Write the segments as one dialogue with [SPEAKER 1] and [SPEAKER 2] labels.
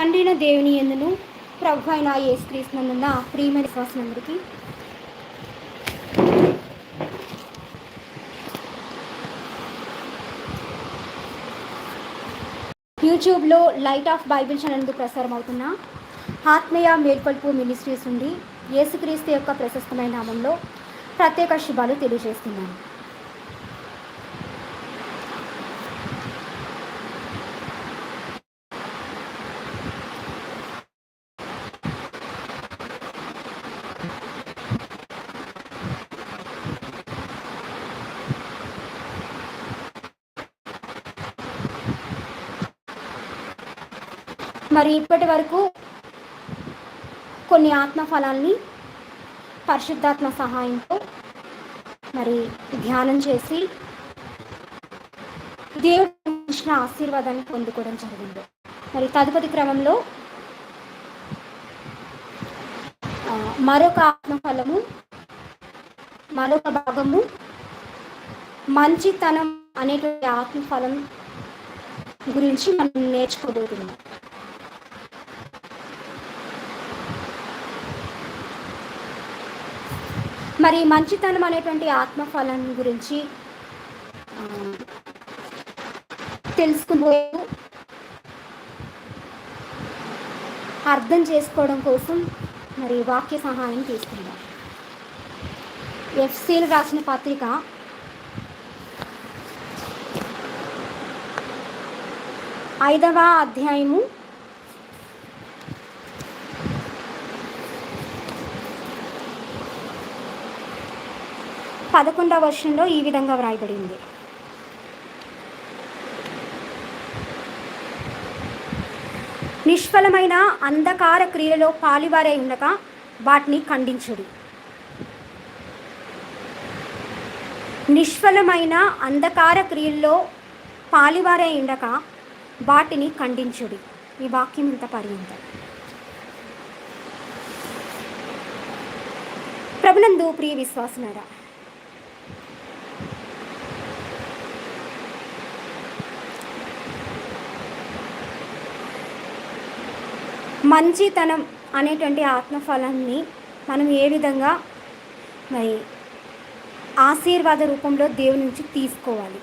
[SPEAKER 1] తండ్రిన దేవుని ఎందును ప్రభు అయిన యేసుక్రీస్తునందున ప్రియమైన విశ్వాసనందరికీ యూట్యూబ్లో లైట్ ఆఫ్ బైబిల్ ఛానల్ ప్రసారం అవుతున్న ఆత్మీయ మేల్కొల్పు మినిస్ట్రీస్ నుండి యేసుక్రీస్తు యొక్క ప్రశస్తమైన నామంలో ప్రత్యేక శుభాలు తెలియజేస్తున్నాను. మరి ఇప్పటి వరకు కొన్ని ఆత్మఫలాల్ని పరిశుద్ధాత్మ సహాయంతో మరి ధ్యానం చేసి దేవుడు ఇచ్చిన ఆశీర్వాదాన్ని పొందుకోవడం జరిగింది. మరి తదుపరి క్రమంలో మరొక ఆత్మఫలము మరొక భాగము మంచితనం అనేటువంటి ఆత్మఫలం గురించి మనం నేర్చుకోబోతున్నాం. మరి మంచితనం అనేటువంటి ఆత్మఫలం గురించి ఆ, అర్థం చేసుకోవడం కోసం మరి వాక్య సహాయం తీసుకుందాం. ఎఫ్సీలు రాసిన పత్రిక ఐదవ అధ్యాయము పదకొండవ వర్షంలో ఈ విధంగా వ్రాయబడింది. నిష్ఫలమైన అంధకార క్రియలలో పాలివారై ఉండగా వాటిని ఖండించుడి. నిష్ఫలమైన అంధకార క్రియల్లో పాలివారై ఉండక వాటిని ఖండించుడి. ఈ వాక్యం ఇంత పర్యంతం. ప్రభునందు ప్రియ విశ్వాసనారా మంచితనం అనేటువంటి ఆత్మఫలాన్ని మనం ఏ విధంగా మరి ఆశీర్వాద రూపంలో దేవుని నుంచి తీసుకోవాలి.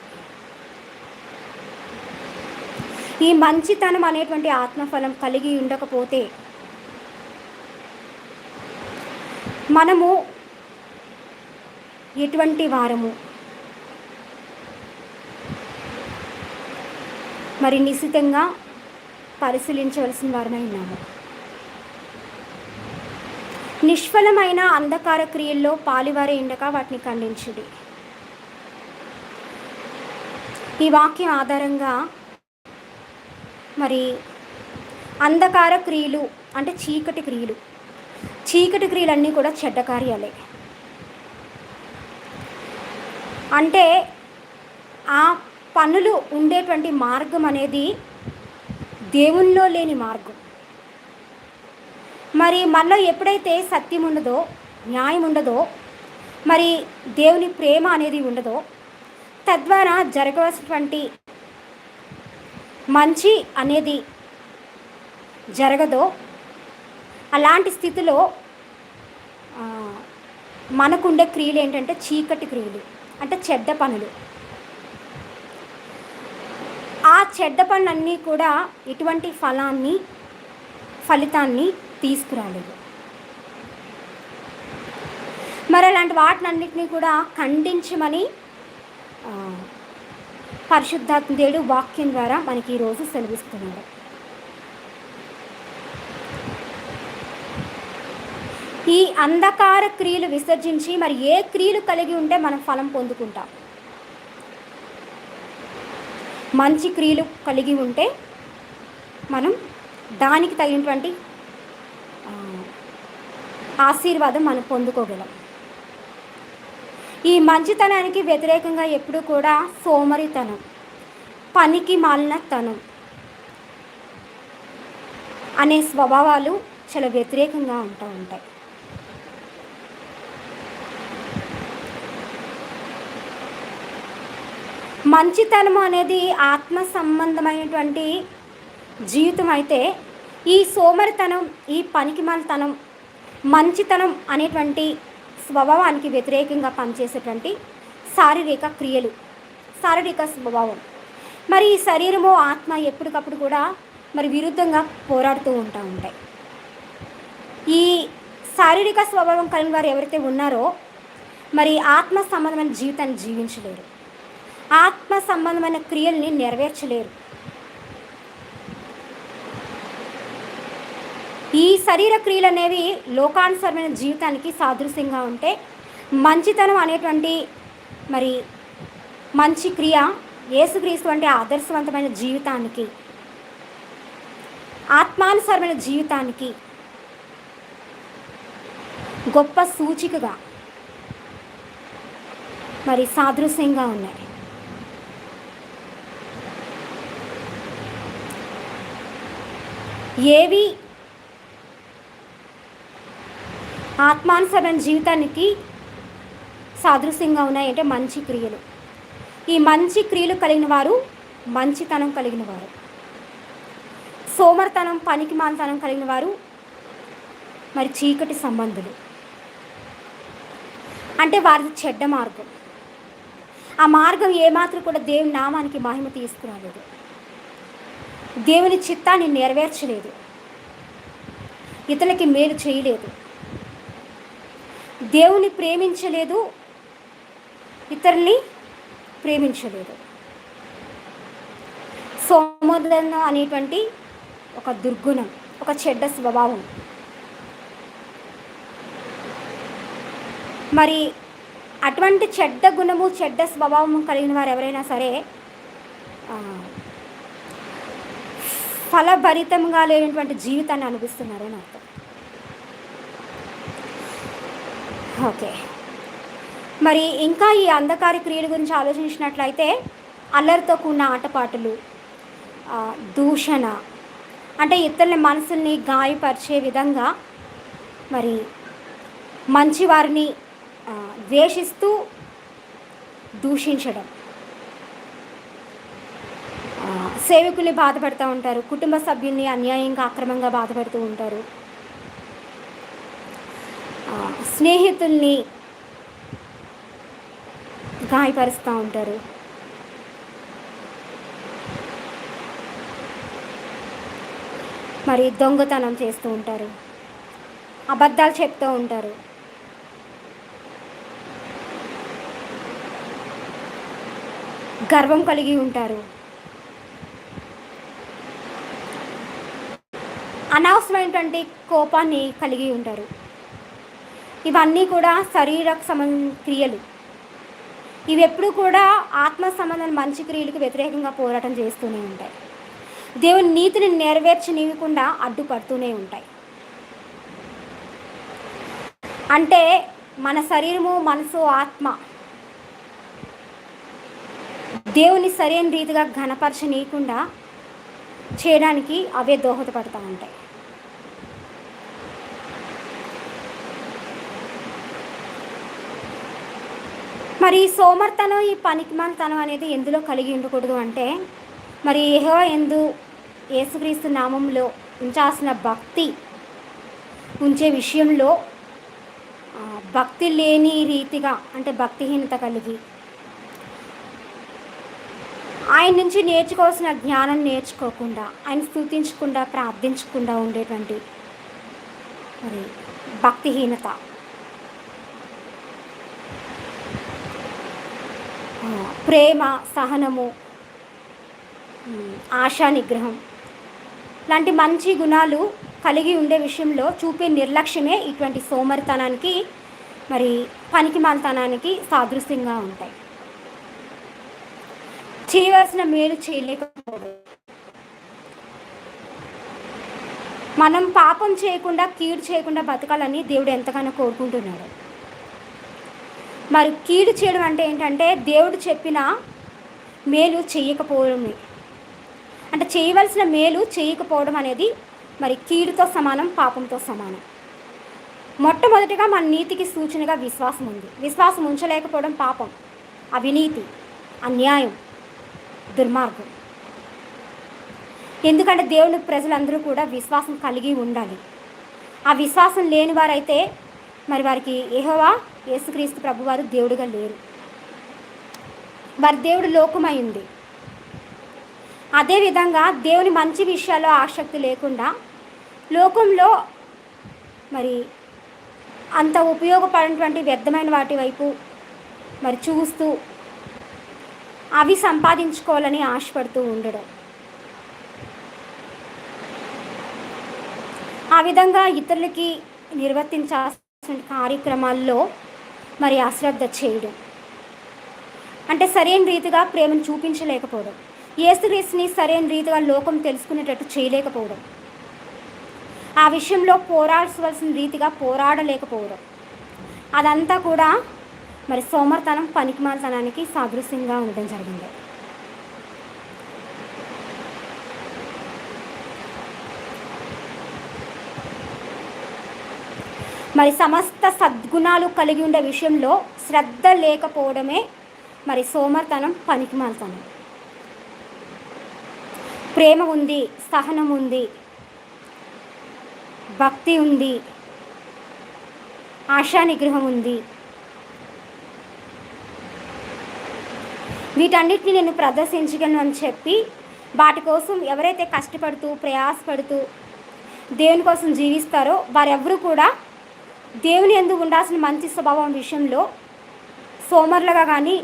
[SPEAKER 1] ఈ మంచితనం అనేటువంటి ఆత్మఫలం కలిగి ఉండకపోతే మనము ఎటువంటి వారము మరి నిశ్చితంగా పరిశీలించవలసిన వారమై ఉన్నాము. నిష్ఫలమైన అంధకార క్రియల్లో పాలివారే ఉండక వాటిని ఖండించుడి. ఈ వాక్యం ఆధారంగా మరి అంధకార క్రియలు అంటే చీకటి క్రియలు చీకటి క్రియలన్నీ కూడా చెడ్డ కార్యాలే. అంటే ఆ పనులు ఉండేటువంటి మార్గం అనేది దేవుల్లో లేని మార్గం. మరి మనలో ఎప్పుడైతే సత్యం ఉండదో న్యాయం ఉండదో మరి దేవుని ప్రేమ అనేది ఉండదో తద్వారా జరగవలసినటువంటి మంచి అనేది జరగదో అలాంటి స్థితిలో మనకుండే క్రియలు ఏంటంటే చీకటి క్రియలు అంటే చెడ్డ పనులు. ఆ చెడ్డ పనులన్నీ కూడా ఇటువంటి ఫలాన్ని ఫలితాన్ని తీసుకురాలేదు. మరి అలాంటి వాటినన్నిటినీ కూడా ఖండించమని పరిశుద్ధాత్మ దేవుడు వాక్యం ద్వారా మనకి ఈరోజు సెలవిస్తున్నాడు. ఈ అంధకార క్రియలు విసర్జించి మరి ఏ క్రియలు కలిగి ఉంటే మనం ఫలం పొందుకుంటాం? మంచి క్రియలు కలిగి ఉంటే మనం దానికి తగినటువంటి ఆశీర్వాదం మనం పొందుకోగలం. ఈ మంచితనానికి వ్యతిరేకంగా ఎప్పుడు కూడా సోమరితనం పనికి మాలిన తనం అనే స్వభావాలు చాలా వ్యతిరేకంగా ఉంటూ ఉంటాయి. మంచితనం అనేది ఆత్మ సంబంధమైనటువంటి జీవితం అయితే ఈ సోమరితనం ఈ పనికిమాలితనం మంచితనం అనేటువంటి స్వభావానికి వ్యతిరేకంగా పనిచేసేటువంటి శారీరక క్రియలు శారీరక స్వభావం. మరి ఈ శరీరము ఆత్మ ఎప్పటికప్పుడు కూడా మరి విరుద్ధంగా పోరాడుతూ ఉంటా ఉంటాయి. ఈ శారీరక స్వభావం కలిగిన వారు ఎవరైతే ఉన్నారో మరి ఆత్మ సంబంధమైన జీవితాన్ని జీవించలేరు. ఆత్మ సంబంధమైన క్రియల్ని నెరవేర్చలేరు. ఈ శరీర క్రియలు అనేవి లోకానుసరమైన జీవితానికి సాదృశ్యంగా ఉంటే మంచితనం అనేటువంటి మరి మంచి క్రియ యేసుక్రీస్తు అంటే ఆదర్శవంతమైన జీవితానికి ఆత్మానుసరమైన జీవితానికి గొప్ప సూచికగా మరి సాదృశ్యంగా ఉన్నాయి. ఏవి ఆత్మానుసరణ జీవితానికి సాదృశ్యంగా ఉన్నాయంటే మంచి క్రియలు. ఈ మంచి క్రియలు కలిగిన వారు మంచితనం కలిగిన వారు సోమర్తనం పనికి మానతనం కలిగిన వారు మరి చీకటి సంబంధులు. అంటే వారిది చెడ్డ మార్గం. ఆ మార్గం ఏమాత్రం కూడా దేవుని నామానికి మహిమ తీసుకురాలేదు. దేవుని చిత్తాన్ని నెరవేర్చలేదు. ఇతనికి మేలు చేయలేదు. దేవుని ప్రేమించలేదు ఇతరుల్ని ప్రేమించలేదు. సోమోదన అనేటువంటి ఒక దుర్గుణం ఒక చెడ్డ స్వభావం. మరి అటువంటి చెడ్డ గుణము చెడ్డ స్వభావం కలిగిన వారు ఎవరైనా సరే ఫలభరితంగా లేనటువంటి జీవితాన్ని అనిపిస్తున్నారని నాకు అర్థం. ఓకే. మరి ఇంకా ఈ అంధకారి క్రియల గురించి ఆలోచించినట్లయితే అల్లరితో కూడిన ఆటపాటలు దూషణ అంటే ఇతరుల మనసుల్ని గాయపరిచే విధంగా మరి మంచివారిని వారిని ద్వేషిస్తూ దూషించడం. సేవకుల్ని బాధపడుతూ ఉంటారు కుటుంబ సభ్యుల్ని అన్యాయంగా అక్రమంగా బాధపడుతూ ఉంటారు. స్నేహితుల్ని గాయపరుస్తూ ఉంటారు. మరి దొంగతనం చేస్తూ ఉంటారు. అబద్ధాలు చెప్తూ ఉంటారు. గర్వం కలిగి ఉంటారు. అనవసరమైనటువంటి కోపాన్ని కలిగి ఉంటారు. ఇవన్నీ కూడా శరీరకు సంబంధించిన క్రియలు. ఇవి ఎప్పుడు కూడా ఆత్మ సంబంధం మంచి క్రియలకు వ్యతిరేకంగా పోరాటం చేస్తూనే ఉంటాయి. దేవుని నీతిని నెరవేర్చనివ్వకుండా అడ్డుపడుతూనే ఉంటాయి. అంటే మన శరీరము మనసు ఆత్మ దేవుని సరైన రీతిగా ఘనపరచనీయకుండా చేయడానికి అవే దోహదపడతా ఉంటాయి. మరి ఈ సోమర్తనం ఈ పనికిమాలితనం అనేది ఎందులో కలిగి ఉండకూడదు అంటే మరి ఏహో ఎందు యేసుక్రీస్తు నామంలో ఉంచాల్సిన భక్తి ఉంచే విషయంలో భక్తి లేని రీతిగా అంటే భక్తిహీనత కలిగి ఆయన నుంచి నేర్చుకోవాల్సిన జ్ఞానం నేర్చుకోకుండా ఆయన స్థుతించకుండా ప్రార్థించకుండా ఉండేటువంటి మరి భక్తిహీనత ఆ, ప్రేమ సహనము ఆశా నిగ్రహం. లాంటి మంచి గుణాలు కలిగి ఉండే విషయంలో చూపే నిర్లక్ష్యమే ఇటువంటి సోమరితనానికి మరి పనికిమాలతనానికి సాదృశ్యంగా ఉంటాయి. చేయవలసిన మేలు చేయలేకపోవడం. మనం పాపం చేయకుండా కీడు చేయకుండా బతకాలని దేవుడు ఎంతగానో కోరుకుంటున్నాడు. మరి కీడు చేయడం అంటే ఏంటంటే దేవుడు చెప్పిన మేలు చేయకపోవడమే అంటే చేయవలసిన మేలు చేయకపోవడం అనేది మరి కీడుతో సమానం పాపంతో సమానం. మొట్టమొదటిగా మన నీతికి సూచనగా విశ్వాసం ఉంది. విశ్వాసం ఉంచలేకపోవడం పాపం అవినీతి అన్యాయం దుర్మార్గం. ఎందుకంటే దేవుని ప్రజలందరూ కూడా విశ్వాసం కలిగి ఉండాలి. ఆ విశ్వాసం లేని వారైతే మరి వారికి ఏహోవా యేసుక్రీస్తు ప్రభువారు దేవుడుగా లేరు. వారి దేవుడు లోకమైంది అదేవిధంగా దేవుని మంచి విషయాల్లో ఆసక్తి లేకుండా లోకంలో మరి అంత ఉపయోగపడినటువంటి వ్యర్థమైన వాటి వైపు మరి చూస్తూ అవి సంపాదించుకోవాలని ఆశపడుతూ ఉండడం. ఆ విధంగా ఇతరులకి నిర్వర్తించాల్సిన కార్యక్రమాల్లో మరి అశ్రద్ధ చేయడం. అంటే సరైన రీతిగా ప్రేమను చూపించలేకపోవడం. ఏసుక్రీస్తుని సరైన రీతిగా లోకం తెలుసుకునేటట్టు చేయలేకపోవడం. ఆ విషయంలో పోరాడవలసిన రీతిగా పోరాడలేకపోవడం. అదంతా కూడా మరి సోమర్తనం పనికిమాలతనానికి సాదృశ్యంగా ఉండడం జరిగింది. మరి సమస్త సద్గుణాలు కలిగి ఉండే విషయంలో శ్రద్ధ లేకపోవడమే మరి సోమర్తనం పనికిమాలతనం. ప్రేమ ఉంది సహనం ఉంది భక్తి ఉంది ఆశా నిగ్రహం ఉంది. వీటన్నిటిని నేను ప్రదర్శించగలను అని చెప్పి వాటి కోసం ఎవరైతే కష్టపడుతూ ప్రయాసపడుతూ దేవుని కోసం జీవిస్తారో వారెవరూ కూడా దేవుని ఎందు ఉండాల్సిన మంచి స్వభావం విషయంలో సోమరులుగా కానీ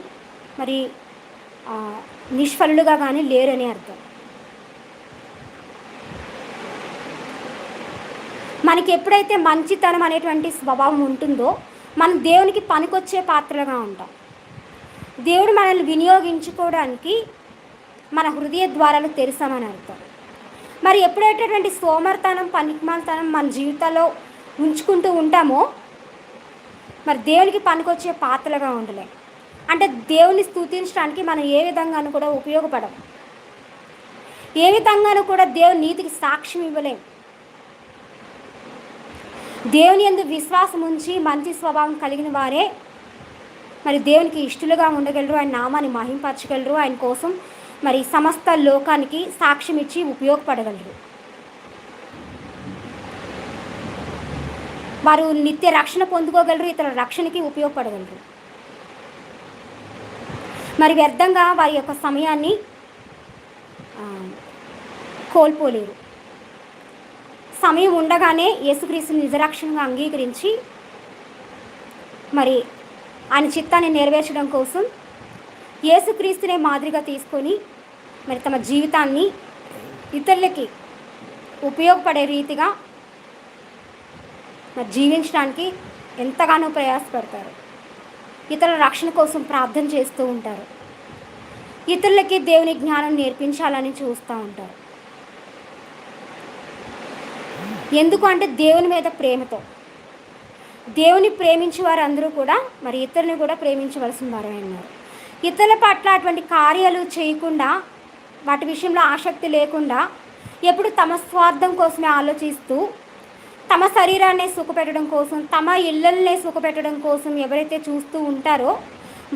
[SPEAKER 1] మరి ఆ, నిష్ఫలులుగా కానీ లేరని అర్థం. మనకి ఎప్పుడైతే మంచితనం అనేటువంటి స్వభావం ఉంటుందో మనం దేవునికి పనికొచ్చే పాత్రలుగా ఉంటాం. దేవుడు మనల్ని వినియోగించుకోవడానికి మన హృదయ ద్వారాలు తెరిసామని అర్థం. మరి ఎప్పుడైతేటువంటి సోమర్తనం పనికిమాలతనం మన జీవితంలో ఉంచుకుంటూ ఉంటామో మరి దేవునికి పనికొచ్చే పాత్రలుగా ఉండలేం. అంటే దేవుని స్థుతించడానికి మనం ఏ విధంగానూ కూడా ఉపయోగపడం ఏ విధంగానూ కూడా దేవుని నీతికి సాక్ష్యం ఇవ్వలేం. దేవుని ఎందు విశ్వాసం ఉంచి మంచి స్వభావం కలిగిన వారే మరి దేవునికి ఇష్టలుగా ఉండగలరు ఆయన నామాన్ని మహింపరచగలరు ఆయన కోసం మరి సమస్త లోకానికి సాక్ష్యం ఇచ్చి ఉపయోగపడగలరు. వారు నిత్య రక్షణ పొందుకోగలరు ఇతర రక్షణకి ఉపయోగపడగలరు. మరి వ్యర్థంగా వారి యొక్క సమయాన్ని కోల్పోలేరు. సమయం ఉండగానే యేసుక్రీస్తుని నిజరక్షణగా అంగీకరించి మరి ఆయన చిత్తాన్ని నెరవేర్చడం కోసం యేసుక్రీస్తునే మాదిరిగా తీసుకొని మరి తమ జీవితాన్ని ఇతరులకి ఉపయోగపడే రీతిగా మరి జీవించడానికి ఎంతగానో ప్రయాసపడతారు. ఇతరుల రక్షణ కోసం ప్రార్థన చేస్తూ ఉంటారు. ఇతరులకి దేవుని జ్ఞానం నేర్పించాలని చూస్తూ ఉంటారు. ఎందుకు అంటే దేవుని మీద ప్రేమతో. దేవుని ప్రేమించే వారందరూ కూడా మరి ఇతరుని కూడా ప్రేమించవలసిన వారే అన్నారు ఇతరుల పట్ల అటువంటి కార్యాలు చేయకుండా వాటి విషయంలో ఆసక్తి లేకుండా ఎప్పుడు తమ స్వార్థం కోసమే ఆలోచిస్తూ తమ శరీరాన్ని సుఖపెట్టడం కోసం తమ ఇళ్ళల్ని సుఖపెట్టడం కోసం ఎవరైతే చూస్తూ ఉంటారో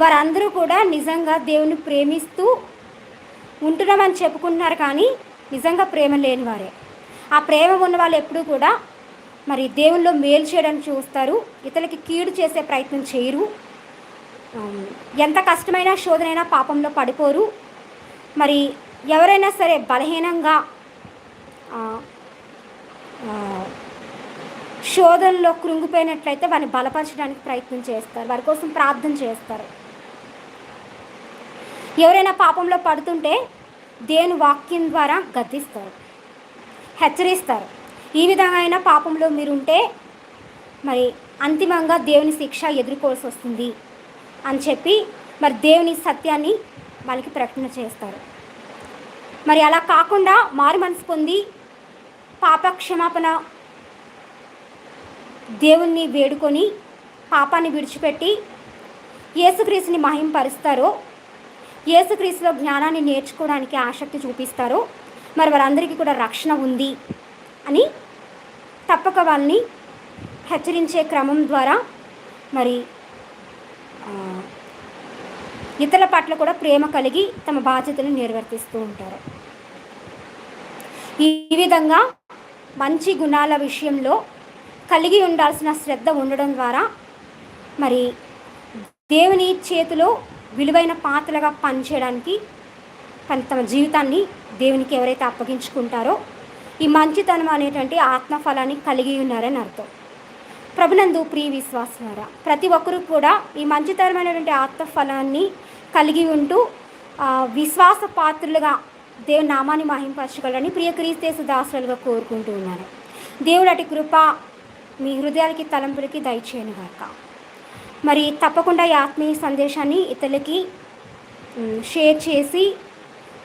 [SPEAKER 1] వారందరూ కూడా నిజంగా దేవుని ప్రేమిస్తూ ఉంటున్నామని చెప్పుకుంటున్నారు కానీ నిజంగా ప్రేమ లేని వారే. ఆ ప్రేమ ఉన్న వాళ్ళు ఎప్పుడూ కూడా మరి దేవుల్లో మేలు చేయడానికి చూస్తారు ఇతరులకి కీడు చేసే ప్రయత్నం చేయరు. ఎంత కష్టమైనా శోధనైనా పాపంలో పడిపోరు. మరి ఎవరైనా సరే బలహీనంగా శోధనలో కృంగిపోయినట్లయితే వారిని బలపరచడానికి ప్రయత్నం చేస్తారు. వారి కోసం ప్రార్థన చేస్తారు. ఎవరైనా పాపంలో పడుతుంటే దేవుని వాక్యం ద్వారా గద్దిస్తారు. హెచ్చరిస్తారు. ఈ విధంగా అయినా పాపంలో మీరుంటే మరి అంతిమంగా దేవుని శిక్ష ఎదుర్కోవాల్సి వస్తుంది అని చెప్పి మరి దేవుని సత్యాన్ని వాళ్ళకి ప్రకటన చేస్తారు. మరి అలా కాకుండా మారు మనసు పొంది పాప క్షమాపణ దేవుణ్ణి వేడుకొని పాపాన్ని విడిచిపెట్టి యేసుక్రీస్తుని మహింపరుస్తారో యేసుక్రీస్తులో జ్ఞానాన్ని నేర్చుకోవడానికి ఆసక్తి చూపిస్తారో మరి వారందరికీ కూడా రక్షణ ఉంది అని తప్పక వాళ్ళని హెచ్చరించే క్రమం ద్వారా మరి ఇతరుల పట్ల కూడా ప్రేమ కలిగి తమ బాధ్యతను నిర్వర్తిస్తూ ఉంటారు. ఈ విధంగా మంచి గుణాల విషయంలో కలిగి ఉండాల్సిన శ్రద్ధ ఉండడం ద్వారా మరి దేవుని చేతిలో విలువైన పాత్రలుగా పనిచేయడానికి తన తమ జీవితాన్ని దేవునికి ఎవరైతే అప్పగించుకుంటారో ఈ మంచితనం అనేటువంటి ఆత్మఫలాన్ని కలిగి ఉన్నారని అర్థం. ప్రభునందు ప్రియ విశ్వాసారా ప్రతి ఒక్కరూ కూడా ఈ మంచితనమైనటువంటి ఆత్మఫలాన్ని కలిగి ఉంటూ విశ్వాస పాత్రులుగా దేవుని నామాన్ని మహింపరచగలని ప్రియ క్రీస్తేసు దాసులుగా కోరుకుంటూ ఉన్నాను. దేవుడు అటు కృప మీ హృదయాలకి తలంపులకి దయచేయను గాక. మరి తప్పకుండా ఈ ఆత్మీయ సందేశాన్ని ఇతరులకి షేర్ చేసి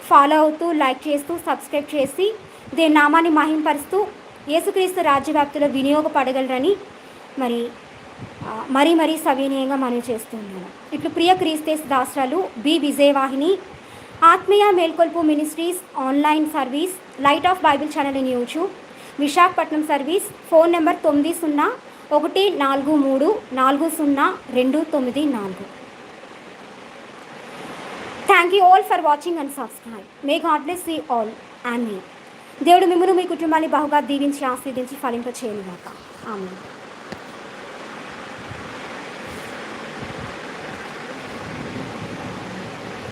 [SPEAKER 1] ఫాలో అవుతూ లైక్ చేస్తూ సబ్స్క్రైబ్ చేసి దేని నామాన్ని మహింపరుస్తూ యేసుక్రీస్తు రాజ్యవ్యాప్తిలో వినియోగపడగలరని మరి మరీ మరీ సవినీయంగా మనవి చేస్తున్నాను ఇట్లు ప్రియ క్రీస్తేస్ దాసరాలు బి. విజయవాహిని ఆత్మీయ మేల్కొల్పు ministries online service light of Bible channel in YouTube Visakhapatnam service phone number తొమ్మిది సున్నా ఒకటి నాలుగు మూడు నాలుగు సున్నా రెండు తొమ్మిది నాలుగు. Thank you all for watching and subscribe may God bless you all and మీ దేవుడు మిమ్మల్ని మీ కుటుంబాన్ని బాహుగా దీవించి ఆస్వాదించి ఫలింప చేయను గాక ఆమె